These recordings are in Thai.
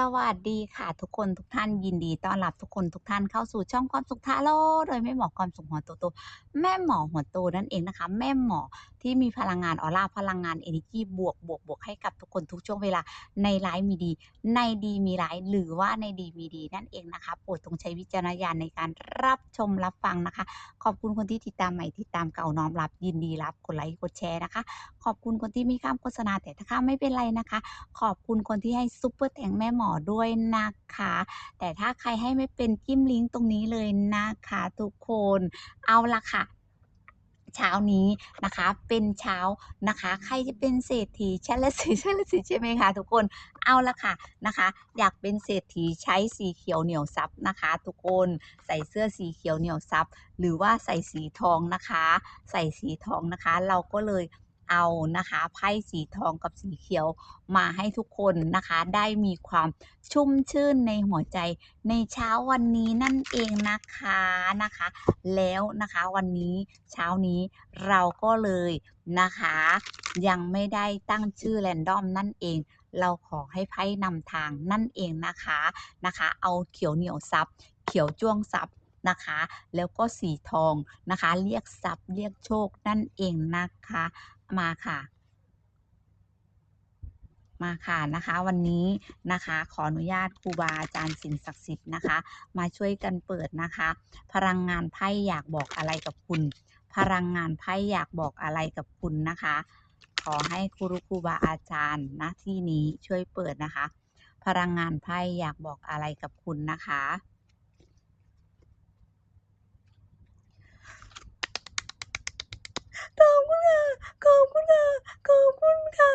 สวัสดีค่ะทุกคนทุกท่านยินดีต้อนรับทุกคนทุกท่านเข้าสู่ช่องความสุขทาโร่โดยแม่หมอความสุขหัวโตโตแม่หมอหัวโตนั่นเองนะคะ แม่หมอ ที่มีพลังงานออร่าพลังงานเอเนจีบวกบวกบวกให้กับทุกคนทุกช่วงเวลาในร้ายมีดี ในดีมีร้ายหรือว่าในดีมีดีนั่นเองนะคะโปรดจงใช้วิจารณญาณในการรับชมรับฟังนะคะ ขอบคุณคนที่ติดตามใหม่ติดตามเก่าน้อมรับยินดีรับกดไลค์กดแชร์นะคะ ขอบคุณคนที่ไม่ข้ามโฆษณาแต่ถ้าข้ามไม่เป็นไรนะคะ ขอบคุณคนที่ให้ซุปเปอร์แตงแม่หมอด้วยนะคะ แต่ถ้าใครให้ไม่เป็นจิ้มลิงก์ตรงนี้เลยนะคะทุกคน เอาละค่ะ เช้านี้นะคะ เป็นเช้านะคะ ใครจะเป็นเศรษฐีชั้นละสีชั้นละสีใช่ไหมคะทุกคนเอาละค่ะนะคะ อยากเป็นเศรษฐีใช้สีเขียวเหนียวซับนะคะ ทุกคนใส่เสื้อสีเขียวเหนียวซับหรือว่าใส่สีทองนะคะ ใส่สีทองนะคะ เราก็เลย เอานะคะไพ่สีทองกับสีเขียวมาให้ทุกคนนะคะ ได้มีความชุ่มชื่นในหัวใจในเช้าวันนี้นั่นเองนะคะนะคะ แล้วนะคะวันนี้เช้านี้เราก็เลยนะคะ ยังไม่ได้ตั้งชื่อแรนดอมนั่นเอง เราขอให้ไพ่นำทางนั่นเองนะคะนะคะ เอาเขียวเหนียวซับเขียวจ้วงซับนะคะ แล้วก็สีทองนะคะ เรียกทรัพย์เรียกโชคนั่นเองนะคะ มาค่ะ มาค่ะนะคะ วันนี้นะคะ ขออนุญาตครูบาอาจารย์สิ่งศักดิ์สิทธิ์นะคะ มาช่วยกันเปิดนะคะ พลังงานไพ่อยากบอกอะไรกับคุณ พลังงานไพ่อยากบอกอะไรกับคุณนะคะ ขอให้ครูครูบาอาจารย์นะที่นี้ช่วยเปิดนะคะ พลังงานไพ่อยากบอกอะไรกับคุณนะคะ ขอบคุณค่ะขอบคุณค่ะขอบคุณค่ะ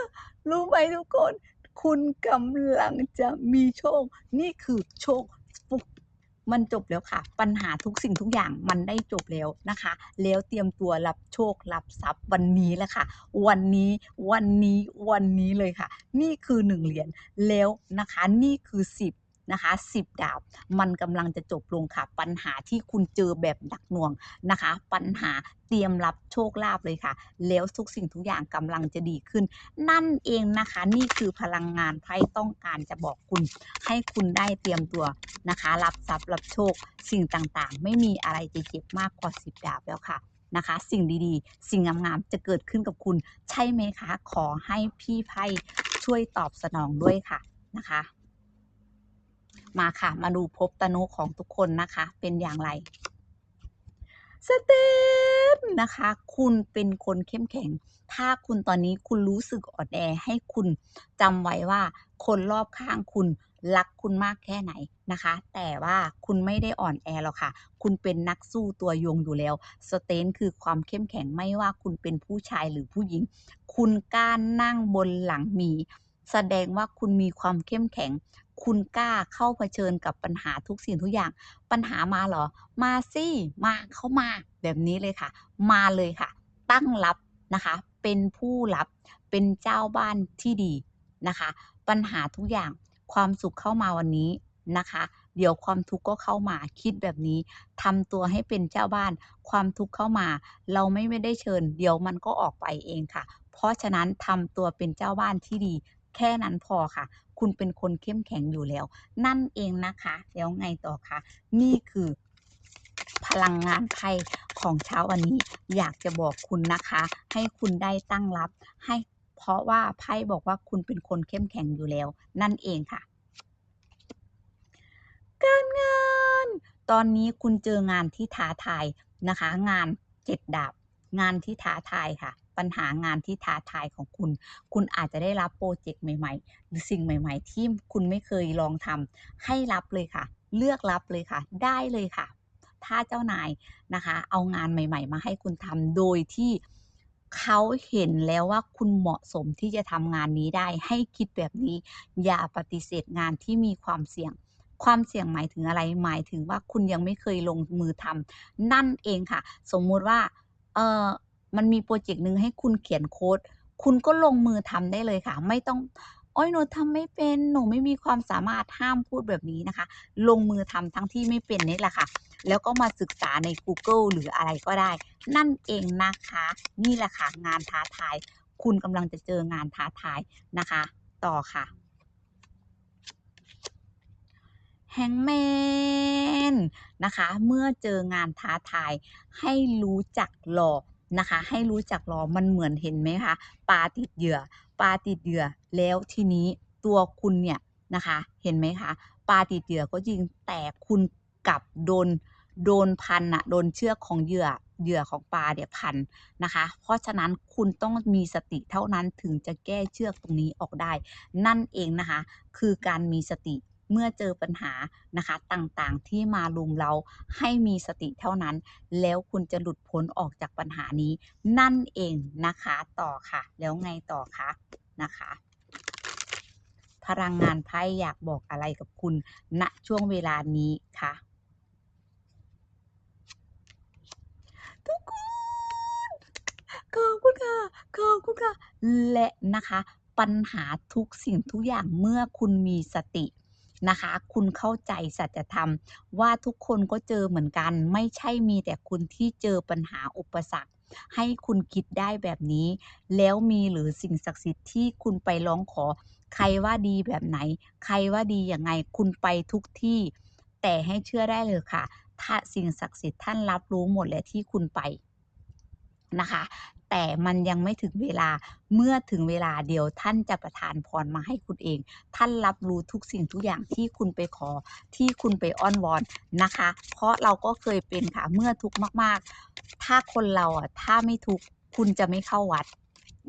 รู้ไหมทุกคน คุณกำลังจะมีโชค นี่คือโชคฟุกมันจบแล้วค่ะ ปัญหาทุกสิ่งทุกอย่างมันได้จบแล้วนะคะ แล้วเตรียมตัวรับโชครับทรัพย์วันนี้แหละค่ะ วันนี้วันนี้วันนี้เลยค่ะ นี่คือหนึ่งเหรียญแล้วนะคะ นี่คือสิบ นะคะสิบดาบมันกำลังจะจบลงค่ะ ปัญหาที่คุณเจอแบบหนักหน่วงนะคะ ปัญหาเตรียมรับโชคลาภเลยค่ะ แล้วทุกสิ่งทุกอย่างกำลังจะดีขึ้น นั่นเองนะคะ นี่คือพลังงานไพ่ต้องการจะบอกคุณ ให้คุณได้เตรียมตัวนะคะ รับทรัพย์รับโชค สิ่งต่างๆ ไม่มีอะไรจะเจ็บมากกว่าสิบดาบแล้วค่ะนะคะ สิ่งดีๆ สิ่งงามๆจะเกิดขึ้นกับคุณ ใช่ไหมคะ ขอให้พี่ไพ่ช่วยตอบสนองด้วยค่ะนะคะ มาค่ะ มาดูภพตนุของทุกคนนะคะ เป็นอย่างไรสเตปนะคะ คุณเป็นคนเข้มแข็ง ถ้าคุณตอนนี้คุณรู้สึกอ่อนแอให้คุณจำไว้ว่าคนรอบข้างคุณรักคุณมากแค่ไหนนะคะ แต่ว่าคุณไม่ได้อ่อนแอหรอกค่ะ คุณเป็นนักสู้ตัวยงอยู่แล้ว สเตนคือความเข้มแข็งไม่ว่าคุณเป็นผู้ชายหรือผู้หญิง คุณกล้านั่งบนหลังหมี แสดงว่าคุณมีความเข้มแข็ง คุณกล้าเข้าเผชิญกับปัญหาทุกสิ่งทุกอย่าง ปัญหามาเหรอ มาสิมาเข้ามาแบบนี้เลยค่ะ มาเลยค่ะ ตั้งรับนะคะ เป็นผู้รับเป็นเจ้าบ้านที่ดีนะคะ ปัญหาทุกอย่างความสุขเข้ามาวันนี้นะคะ เดี๋ยวความทุกข์ก็เข้ามาคิดแบบนี้ทำตัวให้เป็นเจ้าบ้าน ความทุกข์เข้ามา เราไม่ไม่ได้เชิญ เดี๋ยวมันก็ออกไปเองค่ะ เพราะฉะนั้นทำตัวเป็นเจ้าบ้านที่ดี แค่นั้นพอค่ะ คุณเป็นคนเข้มแข็งอยู่แล้ว นั่นเองนะคะ แล้วไงต่อคะนี่คือพลังงานไพ่ของเช้าวันนี้ อยากจะบอกคุณนะคะ ให้คุณได้ตั้งรับ ให้เพราะว่าไพ่บอกว่าคุณเป็นคนเข้มแข็งอยู่แล้ว นั่นเองค่ะ การงาน ตอนนี้คุณเจองานที่ท้าทายนะคะ งานเจ็ดดาบงานที่ท้าทายค่ะ ปัญหางานที่ท้าทายของคุณ คุณอาจจะได้รับโปรเจกต์ใหม่ๆ หรือสิ่งใหม่ๆ ที่คุณไม่เคยลองทำให้รับเลยค่ะ เลือกรับเลยค่ะ ได้เลยค่ะ ถ้าเจ้านายนะคะ เอางานใหม่ ๆ มาให้คุณทำโดยที่เขาเห็นแล้วว่าคุณเหมาะสมที่จะทำงานนี้ได้ ให้คิดแบบนี้ อย่าปฏิเสธงานที่มีความเสี่ยง ความเสี่ยงหมายถึงอะไรหมายถึงว่าคุณยังไม่เคยลงมือทำนั่นเองค่ะ สมมุติว่าเอ่อ มันมีพรเจกต์หนึ่งให้คุณเขียนโค้ด คุณก็ลงมือทำได้เลยค่ะ ไม่ต้องโอ๊ยหนูทำไม่เป็นหนูไม่มีความสามารถห้ามพูดแบบนี้นะคะ ลงมือทำทั้งที่ไม่เป็นนี่แหละค่ะ แล้วก็มาศึกษาในกูเกิลหรืออะไรก็ได้ นั่นเองนะคะ นี่แหละค่ะงานท้าทาย คุณกำลังจะเจองานท้าทายนะคะ ต่อค่ะแฮงแมนนะคะ เมื่อเจองานท้าทายให้รู้จักรอก นะคะ ให้รู้จักรอมันเหมือนเห็นไหมคะปลาติดเหยื่อปลาติดเหยื่อแล้วทีนี้ตัวคุณเนี่ยนะคะ เห็นไหมคะปลาติดเหยื่อก็จริงแต่คุณกลับโดนโดนพันอะโดนเชือกของเหยื่อเหยื่อของปลาเนี่ยพันนะคะ เพราะฉะนั้นคุณต้องมีสติเท่านั้นถึงจะแก้เชือกตรงนี้ออกได้ นั่นเองนะคะ คือการมีสติ เมื่อเจอปัญหานะคะต่างๆ ที่มาลุมเราให้มีสติเท่านั้น แล้วคุณจะหลุดพ้นออกจากปัญหานี้ นั่นเองนะคะต่อค่ะ แล้วไงต่อคะนะคะพลังงานไพ่อยากบอกอะไรกับคุณณช่วงเวลานี้คะทุกคนขอบคุณค่ะขอบคุณค่ะ และนะคะ ปัญหาทุกสิ่งทุกอย่างเมื่อคุณมีสติ นะคะ คุณเข้าใจสัจธรรม ว่าทุกคนก็เจอเหมือนกัน ไม่ใช่มีแต่คุณที่เจอปัญหาอุปสรรค ให้คุณคิดได้แบบนี้ แล้วมีหรือสิ่งศักดิ์สิทธิ์ที่คุณไปร้องขอ ใครว่าดีแบบไหน ใครว่าดียังไงคุณไปทุกที่ แต่ให้เชื่อได้เลยค่ะ ถ้าสิ่งศักดิ์สิทธิ์ท่านรับรู้หมดแล้วที่คุณไปนะคะ แต่มันยังไม่ถึงเวลาเมื่อถึงเวลาเดียวท่านจะประทานพรมาให้คุณเอง ท่านรับรู้ทุกสิ่งทุกอย่างที่คุณไปขอที่คุณไปอ้อนวอนนะคะ เพราะเราก็เคยเป็นค่ะเมื่อทุกข์มาก ๆ ถ้าคนเราอะถ้าไม่ทุกข์คุณจะไม่เข้าวัด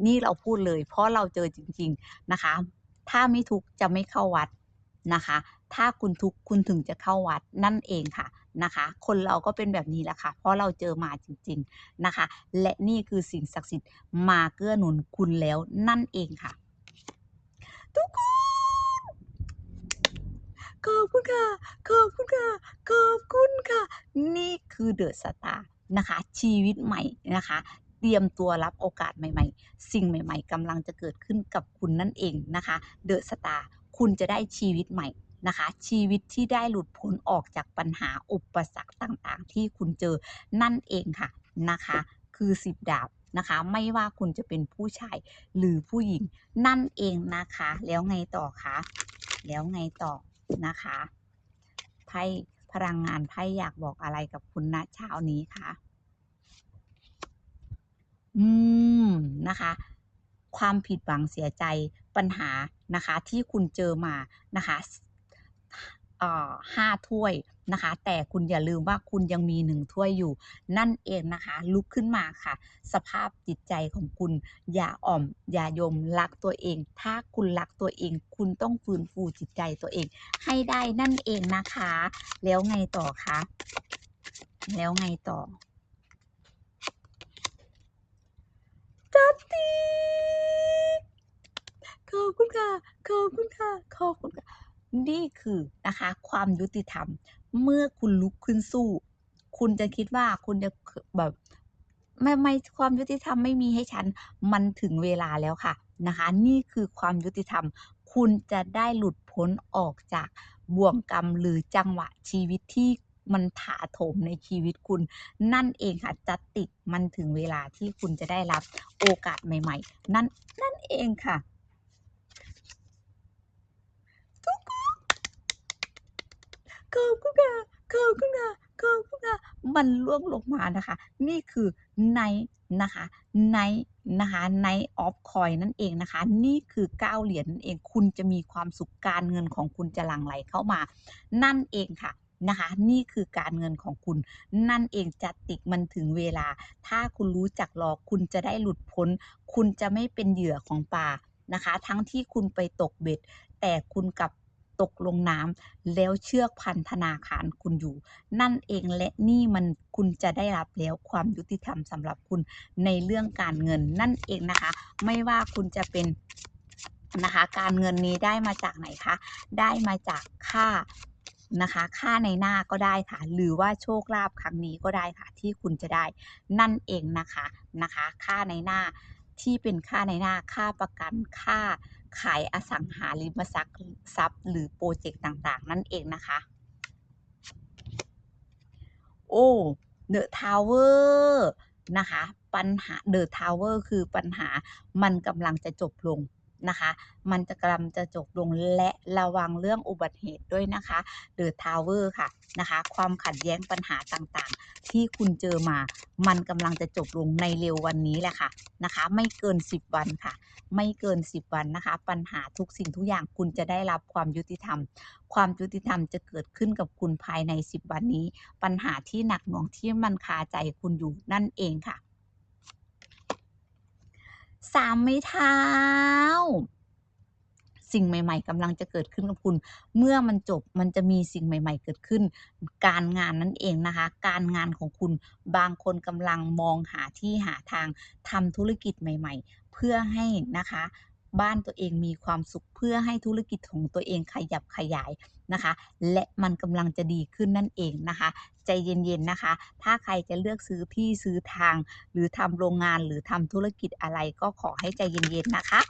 นี่เราพูดเลย เพราะเราเจอจริง ๆนะคะ ถ้าไม่ทุกข์จะไม่เข้าวัดนะคะ ถ้าคุณทุกข์คุณถึงจะเข้าวัดนั่นเองค่ะ นะคะ คนเราก็เป็นแบบนี้แหละค่ะ เพราะเราเจอมาจริงๆนะคะ และนี่คือสิ่งศักดิ์สิทธิ์มาเกื้อหนุนคุณแล้วนั่นเองค่ะ ทุกคนขอบคุณค่ะ ขอบคุณค่ะ ขอบคุณค่ะ นี่คือเดอะสตาร์นะคะ ชีวิตใหม่นะคะ เตรียมตัวรับโอกาสใหม่ๆ สิ่งใหม่ ๆกำลังจะเกิดขึ้นกับคุณนั่นเองนะคะ เดอะสตาร์คุณจะได้ชีวิตใหม่ นะคะ ชีวิตที่ได้หลุดพ้นออกจากปัญหาอุปสรรคต่างๆ ที่คุณเจอนั่นเองค่ะนะคะ คือสิบดาบนะคะ ไม่ว่าคุณจะเป็นผู้ชายหรือผู้หญิงนั่นเองนะคะ แล้วไงต่อคะแล้วไงต่อนะคะไพ่พลังงานไพ่อยากบอกอะไรกับคุณณเช้านี้คะอืมนะคะ ความผิดหวังเสียใจปัญหานะคะ ที่คุณเจอมานะคะ ห้าถ้วยนะคะ แต่คุณอย่าลืมว่าคุณยังมีหนึ่งถ้วยอยู่ นั่นเองนะคะ ลุกขึ้นมาค่ะ สภาพจิตใจของคุณ อย่าอ่อม อย่ายมรักตัวเอง ถ้าคุณรักตัวเอง คุณต้องฟื้นฟูจิตใจตัวเอง ให้ได้นั่นเองนะคะ แล้วไงต่อคะแล้วไงต่อจัดติกขอบคุณค่ะ ขอบคุณค่ะ ขอบคุณค่ะ นี่คือนะคะความยุติธรรม เมื่อคุณลุกขึ้นสู้ คุณจะคิดว่าคุณจะแบบไม่ไม่ความยุติธรรมไม่มีให้ฉันมันถึงเวลาแล้วค่ะนะคะ นี่คือความยุติธรรม คุณจะได้หลุดพ้นออกจากบ่วงกรรมหรือจังหวะชีวิตที่มันถาโถมในชีวิตคุณ นั่นเองค่ะจัตติมันถึงเวลาที่คุณจะได้รับโอกาสใหม่ ๆ นั่นนั่นเองค่ะทุกคน ขอบคุณค่ะขอบคุณค่ะขอบคุณค่ะมันล่วงลงมานะคะ นี่คือ Knight นะคะ Knight นะคะ Knight of Coin นั่นเองนะคะ นี่คือ9เหรียญนั่นเองคุณจะมีความสุขการเงินของคุณจะหลั่งไหลเข้ามา นั่นเองค่ะนะคะนี่คือการเงินของคุณ นั่นเองจัดติกมันถึงเวลา ถ้าคุณรู้จักรอคุณจะได้หลุดพ้น คุณจะไม่เป็นเหยื่อของปลานะคะ ทั้งที่คุณไปตกเบ็ด แต่คุณกลับ ตกลงน้ำแล้วเชือกพันธนาคารคุณอยู่ นั่นเองและนี่มันคุณจะได้รับแล้วความยุติธรรมสำหรับคุณในเรื่องการเงินนั่นเองนะคะ ไม่ว่าคุณจะเป็นนะคะการเงินนี้ได้มาจากไหนคะ ได้มาจากค่านะคะค่าในหน้าก็ได้ค่ะ หรือว่าโชคลาภครั้งนี้ก็ได้ค่ะ ที่คุณจะได้นั่นเองนะคะนะคะ ค่าในหน้าที่เป็นค่าในหน้าค่าประกันค่า ขายอสังหาริมทรัพย์ทรัพย์ หรือโปรเจกต์ต่างๆ นั่นเองนะคะ โอ้เดอะทาวเวอร์นะคะ ปัญหาเดอะทาวเวอร์คือปัญหามันกำลังจะจบลง นะคะ มันจะกำลังจะจบลงและระวังเรื่องอุบัติเหตุด้วยนะคะเดอทาวเวอร์ค่ะนะคะ ความขัดแย้งปัญหาต่างๆ ที่คุณเจอมา มันกำลังจะจบลงในเร็ววันนี้แหละค่ะนะคะ ไม่เกิน 10 วันค่ะ ไม่เกิน 10 วันนะคะ ปัญหาทุกสิ่งทุกอย่างคุณจะได้รับความยุติธรรม ความยุติธรรมจะเกิดขึ้นกับคุณภายใน 10 วันนี้ ปัญหาที่หนักหน่วงที่มันคาใจคุณอยู่นั่นเองค่ะ สามไม้เท้า สิ่งใหม่ ๆกำลังจะเกิดขึ้นกับคุณ เมื่อมันจบมันจะมีสิ่งใหม่ ๆ เกิดขึ้น การงานนั่นเองนะคะ การงานของคุณบางคนกำลังมองหาที่หาทางทำธุรกิจใหม่ ๆ เพื่อให้นะคะ บ้านตัวเองมีความสุขเพื่อให้ธุรกิจของตัวเองขยับขยาย นะคะ และมันกำลังจะดีขึ้นนั่นเองนะคะ ใจเย็นๆนะคะ ถ้าใครจะเลือกซื้อที่ซื้อทาง หรือทำโรงงานหรือทำธุรกิจอะไรก็ขอให้ใจเย็นๆนะคะ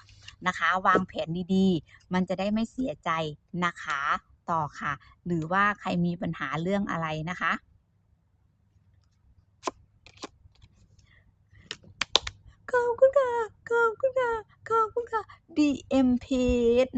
นะคะ วางแผนดีๆ มันจะได้ไม่เสียใจนะคะต่อค่ะ หรือว่าใครมีปัญหาเรื่องอะไรนะคะขอบคุณค่ะขอบคุณค่ะขอบคุณค่ะ DMP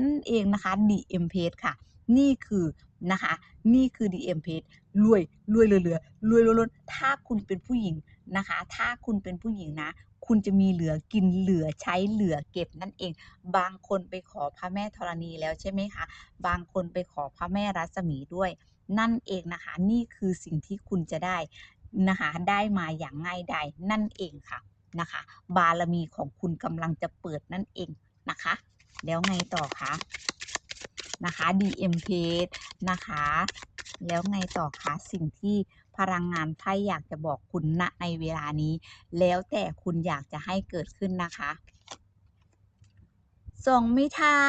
นั่นเองนะคะ DMP ค่ะ นี่คือนะคะ นี่คือ DM Page รวยรวยเหลือๆรวยล้นๆถ้าคุณเป็นผู้หญิงนะคะ ถ้าคุณเป็นผู้หญิงนะ คุณจะมีเหลือกินเหลือใช้เหลือเก็บนั่นเอง บางคนไปขอพระแม่ธรณีแล้วใช่ไหมคะ บางคนไปขอพระแม่รัศมีด้วย นั่นเองนะคะ นี่คือสิ่งที่คุณจะได้นะคะ ได้มาอย่างง่ายดายนั่นเองค่ะนะคะ บารมีของคุณกำลังจะเปิดนั่นเองนะคะ แล้วไงต่อคะ นะคะ DM p นะคะ แล้วไงต่อคะสิ่งที่พลังงานไพ่อยากจะบอกคุณณในเวลานี้ แล้วแต่คุณอยากจะให้เกิดขึ้นนะคะสองไม่เท้า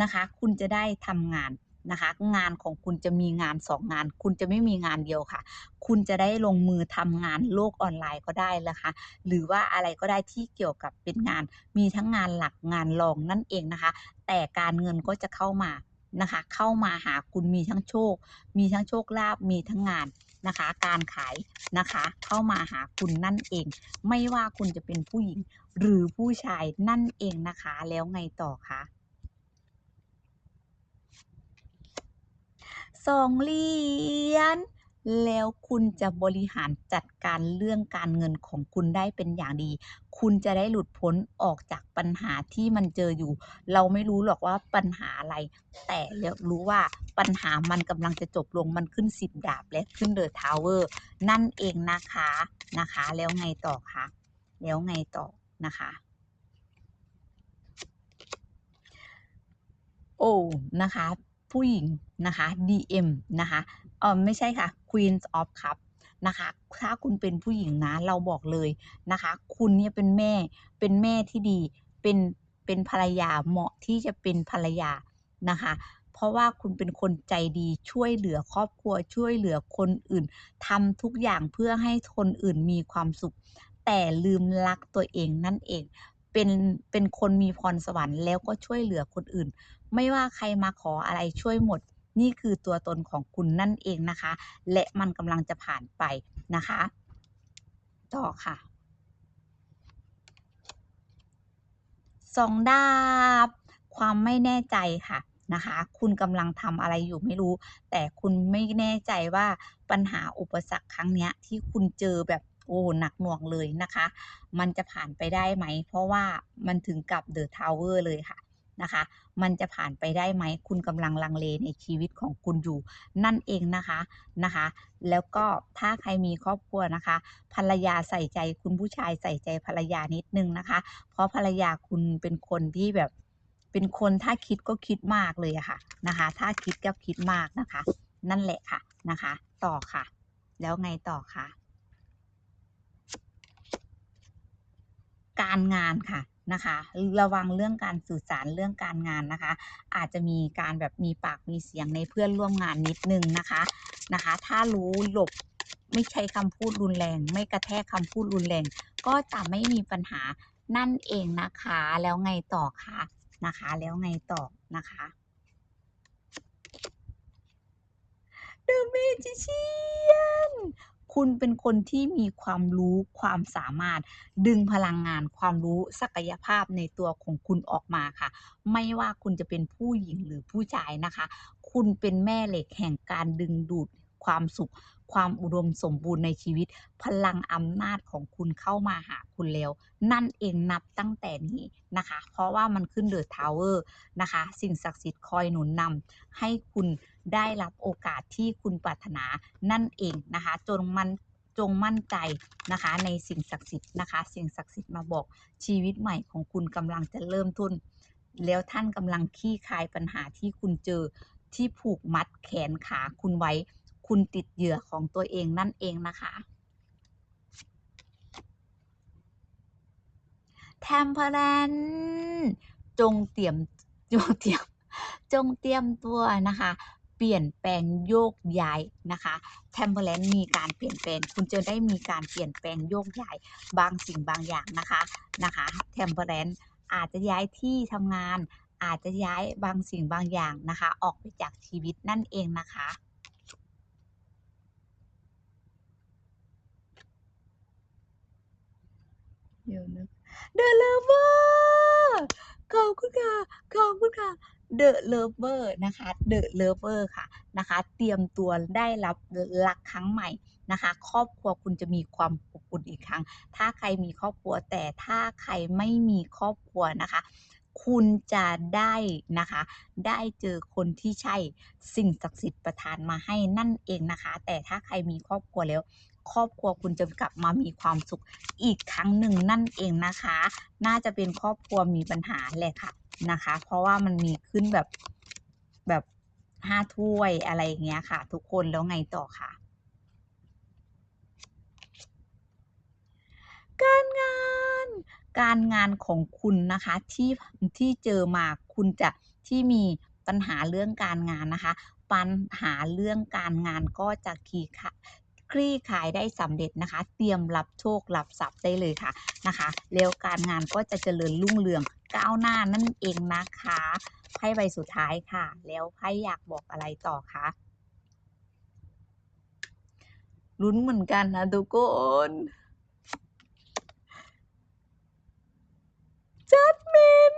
นะคะ คุณจะได้ทำงาน นะคะ งานของคุณจะมีงานสองงาน คุณจะไม่มีงานเดียวค่ะ คุณจะได้ลงมือทำงานโลกออนไลน์ก็ได้นะคะ หรือว่าอะไรก็ได้ที่เกี่ยวกับเป็นงาน มีทั้งงานหลักงานรองนั่นเองนะคะ แต่การเงินก็จะเข้ามานะคะ เข้ามาหาคุณมีทั้งโชค มีทั้งโชคลาภมีทั้งงานนะคะ การขายนะคะ เข้ามาหาคุณนั่นเอง ไม่ว่าคุณจะเป็นผู้หญิงหรือผู้ชายนั่นเองนะคะ แล้วไงต่อคะ สองเหรียญแล้วคุณจะบริหารจัดการเรื่องการเงินของคุณได้เป็นอย่างดี คุณจะได้หลุดพ้นออกจากปัญหาที่มันเจออยู่ เราไม่รู้หรอกว่าปัญหาอะไร แต่เรารู้ว่าปัญหามันกำลังจะจบลง มันขึ้นสิบดาบและขึ้นเดอะทาวเวอร์ นั่นเองนะคะนะคะ แล้วไงต่อคะ แล้วไงต่อนะคะ โอ้ นะคะ ผู้หญิงนะคะ DM นะคะเออไม่ใช่ค่ะ Queens of Cup นะคะ ถ้าคุณเป็นผู้หญิงนะ เราบอกเลยนะคะ คุณเนี่ยเป็นแม่ เป็นแม่ที่ดี เป็น เป็นภรรยา เหมาะที่จะเป็นภรรยานะคะ เพราะว่าคุณเป็นคนใจดี ช่วยเหลือครอบครัว ช่วยเหลือคนอื่นทำทุกอย่างเพื่อให้คนอื่นมีความสุข แต่ลืมรักตัวเองนั่นเอง เป็น เป็นคนมีพรสวรรค์แล้วก็ช่วยเหลือคนอื่น ไม่ว่าใครมาขออะไรช่วยหมด นี่คือตัวตนของคุณนั่นเองนะคะ และมันกำลังจะผ่านไปนะคะ ต่อค่ะสองดาบ ความไม่แน่ใจค่ะนะคะ คุณกำลังทำอะไรอยู่ไม่รู้ แต่คุณไม่แน่ใจว่าปัญหาอุปสรรคครั้งนี้ที่คุณเจอแบบโอ้หนักหน่วงเลยนะคะ มันจะผ่านไปได้ไหม เพราะว่ามันถึงกับเดอะทาวเวอร์เลยค่ะ นะคะ มันจะผ่านไปได้ไหม คุณกำลังลังเลในชีวิตของคุณอยู่ นั่นเองนะคะนะคะ แล้วก็ถ้าใครมีครอบครัวนะคะ ภรรยาใส่ใจคุณผู้ชายใส่ใจภรรยานิดนึงนะคะ เพราะภรรยาคุณเป็นคนที่แบบเป็นคนถ้าคิดก็คิดมากเลยอะค่ะนะคะ ถ้าคิดก็คิดมากนะคะ นั่นแหละค่ะนะคะ ต่อค่ะ แล้วไงต่อคะการงานค่ะ นะคะระวังเรื่องการสื่อสารเรื่องการงานนะคะ อาจจะมีการแบบมีปากมีเสียงในเพื่อนร่วมงานนิดนึงนะคะนะคะ ถ้ารู้หลบไม่ใช้คำพูดรุนแรง ไม่กระแทกคำพูดรุนแรง ก็จะไม่มีปัญหานั่นเองนะคะแล้วไงต่อคะนะคะ แล้วไงต่อนะคะ The Magician คุณเป็นคนที่มีความรู้ความสามารถ ดึงพลังงานความรู้ศักยภาพในตัวของคุณออกมาค่ะ ไม่ว่าคุณจะเป็นผู้หญิงหรือผู้ชายนะคะ คุณเป็นแม่เหล็กแห่งการดึงดูดความสุข ความอุดมสมบูรณ์ในชีวิต พลังอำนาจของคุณเข้ามาหาคุณแล้ว นั่นเองนับตั้งแต่นี้นะคะ เพราะว่ามันขึ้นเดอะทาวเวอร์นะคะ สิ่งศักดิ์สิทธิ์คอยหนุนนำให้คุณ ได้รับโอกาสที่คุณปรารถนานั่นเองนะคะจนมันจงมั่นใจนะคะในสิ่งศักดิ์สิทธิ์นะคะ สิ่งศักดิ์สิทธิ์มาบอกชีวิตใหม่ของคุณกำลังจะเริ่มต้นแล้วท่านกำลังคลี่คายปัญหาที่คุณเจอที่ผูกมัดแขนขาคุณไว้ คุณติดเหยื่อของตัวเองนั่นเองนะคะ แทมเพลนจงเตรียมจงเตรียมจงเตรียมตัวนะคะ เปลี่ยนแปลงโยกย้ายนะคะแทมเพลนมีการเปลี่ยนแปลง คุณจะได้มีการเปลี่ยนแปลงโยกย้ายบางสิ่งบางอย่างนะคะนะคะแทมเพลนอาจจะย้ายที่ทำงาน อาจจะย้ายบางสิ่งบางอย่างนะคะ ออกไปจากชีวิตนั่นเองนะคะเดี๋ยวนะ The Lover ขอบคุณค่ะขอบคุณค่ะ The Lover นะคะ The Lover ค่ะนะคะ เตรียมตัวได้รับรักครั้งใหม่นะคะ ครอบครัวคุณจะมีความอบอุ่นอีกครั้ง ถ้าใครมีครอบครัวแต่ถ้าใครไม่มีครอบครัวนะคะ คุณจะได้นะคะ ได้เจอคนที่ใช่สิ่งศักดิ์สิทธิ์ประทานมาให้นั่นเองนะคะ แต่ถ้าใครมีครอบครัวแล้วครอบครัวคุณจะกลับมามีความสุขอีกครั้งหนึ่งนั่นเองนะคะ น่าจะเป็นครอบครัวมีปัญหาแหละค่ะ นะคะ เพราะว่ามันมีขึ้นแบบแบบห้าถ้วยอะไรอย่างเงี้ยค่ะ ทุกคนแล้วไงต่อค่ะ การงานการงานของคุณนะคะที่ที่เจอมาคุณจะที่มีปัญหาเรื่องการงานนะคะ ปัญหาเรื่องการงานก็จะคลี่ คลี่คลายได้สำเร็จนะคะ เตรียมรับโชครับทรัพย์ได้เลยค่ะนะคะ แล้วการงานก็จะเจริญรุ่งเรืองก้าวหน้านั่นเองนะคะไพ่ใบสุดท้ายค่ะ แล้วไพ่อยากบอกอะไรต่อคะลุ้นเหมือนกันนะทุกคนจัดมิน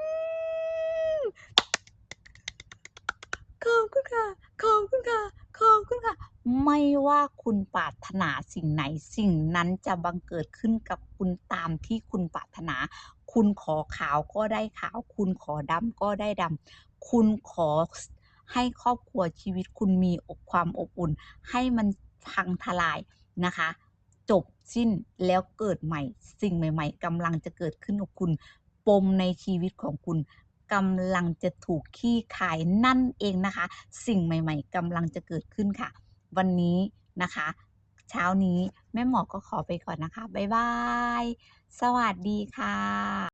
ขอบคุณค่ะ ขอบคุณค่ะ ขอบคุณค่ะ ไม่ว่าคุณปรารถนาสิ่งไหนสิ่งนั้นจะบังเกิดขึ้นกับคุณตามที่คุณปรารถนา คุณขอขาวก็ได้ขาว คุณขอดำก็ได้ดำคุณขอให้ครอบครัวชีวิตคุณมีอกความอบอุ่น ให้มันพังทลายนะคะ จบสิ้นแล้วเกิดใหม่ สิ่งใหม่ ๆกำลังจะเกิดขึ้นกับคุณ ปมในชีวิตของคุณ กำลังจะถูกขี้ขายนั่นเองนะคะ สิ่งใหม่ ๆกำลังจะเกิดขึ้นค่ะ วันนี้นะคะ เช้านี้แม่หมอก็ขอไปก่อนนะคะ บ๊ายบาย สวัสดีค่ะ